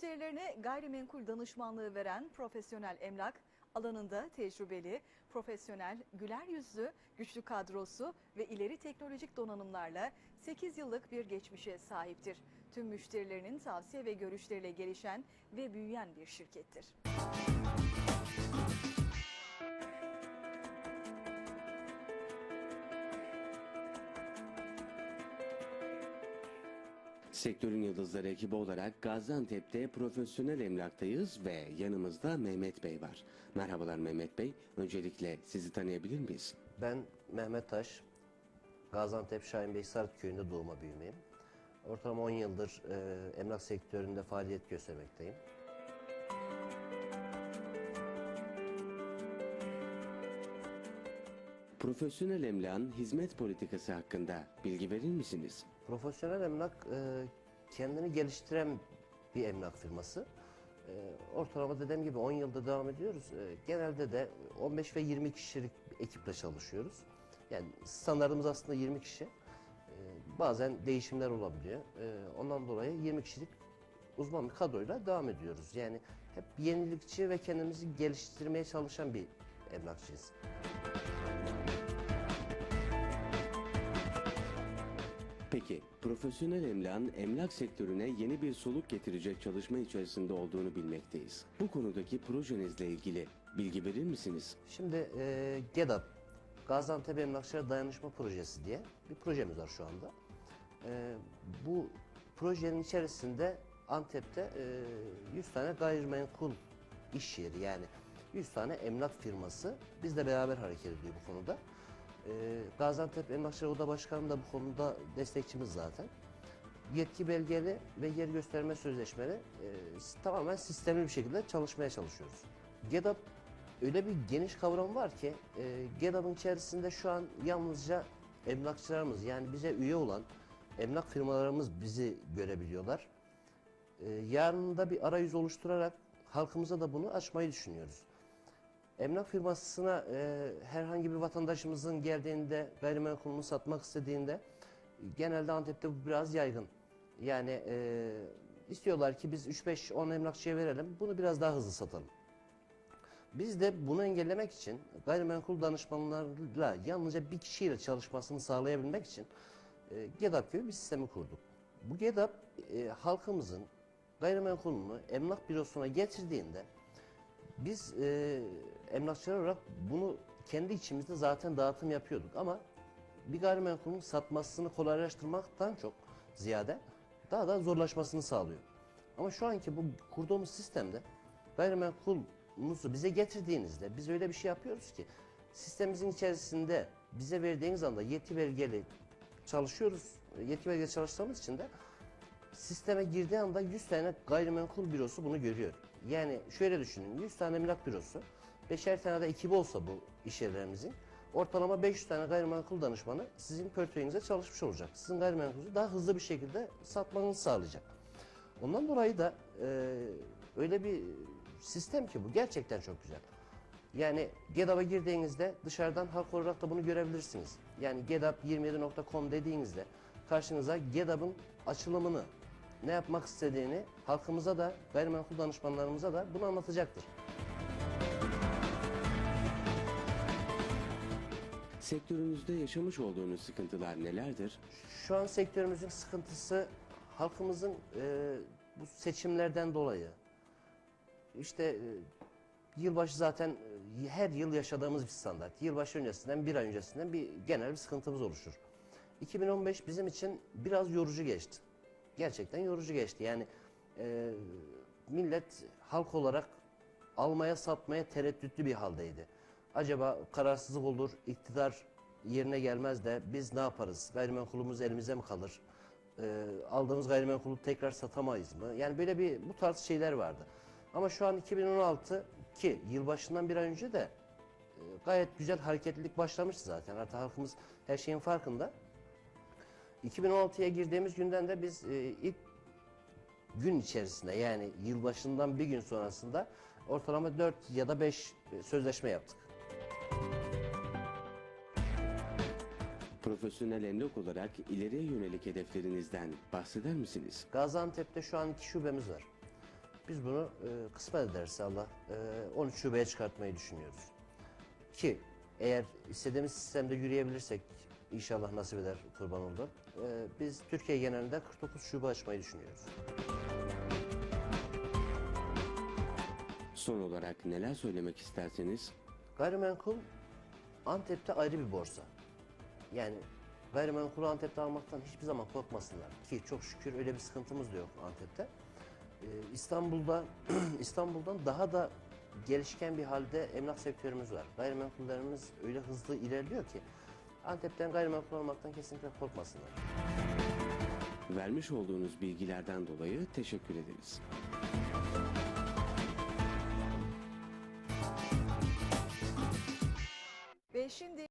Müşterilerine gayrimenkul danışmanlığı veren profesyonel emlak, alanında tecrübeli, profesyonel, güler yüzlü, güçlü kadrosu ve ileri teknolojik donanımlarla 8 yıllık bir geçmişe sahiptir. Tüm müşterilerinin tavsiye ve görüşleriyle gelişen ve büyüyen bir şirkettir. Sektörün yıldızları ekibi olarak Gaziantep'te profesyonel emlaktayız ve yanımızda Mehmet Bey var. Merhabalar Mehmet Bey. Öncelikle sizi tanıyabilir miyiz? Ben Mehmet Taş, Gaziantep Şahin Bey Sarık köyünde doğma büyümeyim. Ortalama 10 yıldır e, emlak sektöründe faaliyet göstermekteyim. Profesyonel emlakın hizmet politikası hakkında bilgi verir misiniz? Profesyonel emlak e, kendini geliştiren bir emlak firması. E, ortalama dediğim gibi 10 yılda devam ediyoruz. E, genelde de 15 ve 20 kişilik ekiple çalışıyoruz. Yani standartımız aslında 20 kişi. E, bazen değişimler olabiliyor. Ondan dolayı 20 kişilik uzman bir kadroyla devam ediyoruz. Yani hep yenilikçi ve kendimizi geliştirmeye çalışan bir emlakçıyız. Peki, profesyonel emlakın emlak sektörüne yeni bir soluk getirecek çalışma içerisinde olduğunu bilmekteyiz. Bu konudaki projenizle ilgili bilgi verir misiniz? Şimdi e, GEDAP, Gaziantep Emlakçılar Dayanışma Projesi diye bir projemiz var şu anda. E, bu projenin içerisinde Antep'te e, 100 tane gayrimenkul iş yeri yani 100 tane emlak firması bizle beraber hareket ediyor bu konuda. E, Gaziantep Emlakçılar Oda Başkanı da bu konuda destekçimiz zaten. Yetki belgeli ve yer gösterme sözleşmeli e, tamamen sistemli bir şekilde çalışmaya çalışıyoruz. GEDAP öyle bir geniş kavram var ki e, GEDAP'ın içerisinde şu an yalnızca emlakçılarımız yani bize üye olan emlak firmalarımız bizi görebiliyorlar. E, yarın da bir arayüz oluşturarak halkımıza da bunu açmayı düşünüyoruz. Emlak firmasına e, herhangi bir vatandaşımızın geldiğinde gayrimenkulünü satmak istediğinde genelde Antep'te bu biraz yaygın. Yani e, istiyorlar ki biz 3-5-10 emlakçıya verelim bunu biraz daha hızlı satalım. Biz de bunu engellemek için gayrimenkul danışmanlarıyla yalnızca bir kişiyle çalışmasını sağlayabilmek için e, GEDAP gibi bir sistemi kurduk. Bu GEDAP e, halkımızın gayrimenkulünü emlak bürosuna getirdiğinde biz e, emlakçılar olarak bunu kendi içimizde zaten dağıtım yapıyorduk ama bir gayrimenkulün satmasını kolaylaştırmaktan çok ziyade daha da zorlaşmasını sağlıyor. Ama şu anki bu kurduğumuz sistemde gayrimenkulunuzu bize getirdiğinizde biz öyle bir şey yapıyoruz ki sistemimizin içerisinde bize verdiğiniz anda yetki belgeli çalışıyoruz. Yetki belgeli çalıştığımız için de sisteme girdiği anda 100 tane gayrimenkul bürosu bunu görüyor. Yani şöyle düşünün 100 tane emlak bürosu, 5'er tane de ekibi olsa bu iş yerlerimizin ortalama 500 tane gayrimenkul danışmanı sizin portföyünüze çalışmış olacak. Sizin gayrimenkulünüzü daha hızlı bir şekilde satmanızı sağlayacak. Ondan dolayı da e, öyle bir sistem ki bu gerçekten çok güzel. Yani GEDAP'a girdiğinizde dışarıdan halk olarak da bunu görebilirsiniz. Yani gedap27.com dediğinizde karşınıza GEDAP'ın açılımını, ne yapmak istediğini halkımıza da gayrimenkul danışmanlarımıza da bunu anlatacaktır. Sektörünüzde yaşamış olduğunuz sıkıntılar nelerdir? Şu an sektörümüzün sıkıntısı halkımızın e, bu seçimlerden dolayı işte e, yılbaşı zaten e, her yıl yaşadığımız bir standart. Yılbaşı öncesinden bir ay öncesinden bir genel bir sıkıntımız oluşur. 2015 bizim için biraz yorucu geçti. Gerçekten yorucu geçti. Yani e, millet halk olarak almaya satmaya tereddütlü bir haldeydi. Acaba kararsızlık olur, iktidar yerine gelmez de biz ne yaparız? Gayrimenkulümüz elimize mi kalır? E, aldığımız gayrimenkulü tekrar satamayız mı? Yani böyle bir bu tarz şeyler vardı. Ama şu an 2016 ki yılbaşından bir ay önce de e, gayet güzel hareketlilik başlamıştı zaten. Artık halkımız her şeyin farkında. 2016'ya girdiğimiz günden de biz e, ilk gün içerisinde yani yılbaşından bir gün sonrasında ortalama 4 ya da 5 sözleşme yaptık. Profesyonel emlak olarak ileriye yönelik hedeflerinizden bahseder misiniz? Gaziantep'te şu an iki şubemiz var. Biz bunu e, kısmet ederse Allah e, 13 şubeye çıkartmayı düşünüyoruz. Ki eğer istediğimiz sistemde yürüyebilirsek inşallah nasip eder kurban oldu. E, biz Türkiye genelinde 49 şube açmayı düşünüyoruz. Son olarak neler söylemek isterseniz Gayrimenkul Antep'te ayrı bir borsa. Yani gayrimenkulu Antep'te almaktan hiçbir zaman korkmasınlar. Ki çok şükür öyle bir sıkıntımız da yok Antep'te. Ee, İstanbul'da İstanbul'dan daha da gelişken bir halde emlak sektörümüz var. Gayrimenkullerimiz öyle hızlı ilerliyor ki Antep'ten gayrimenkul almaktan kesinlikle korkmasınlar. vermiş olduğunuz bilgilerden dolayı teşekkür ederiz. Ve şimdi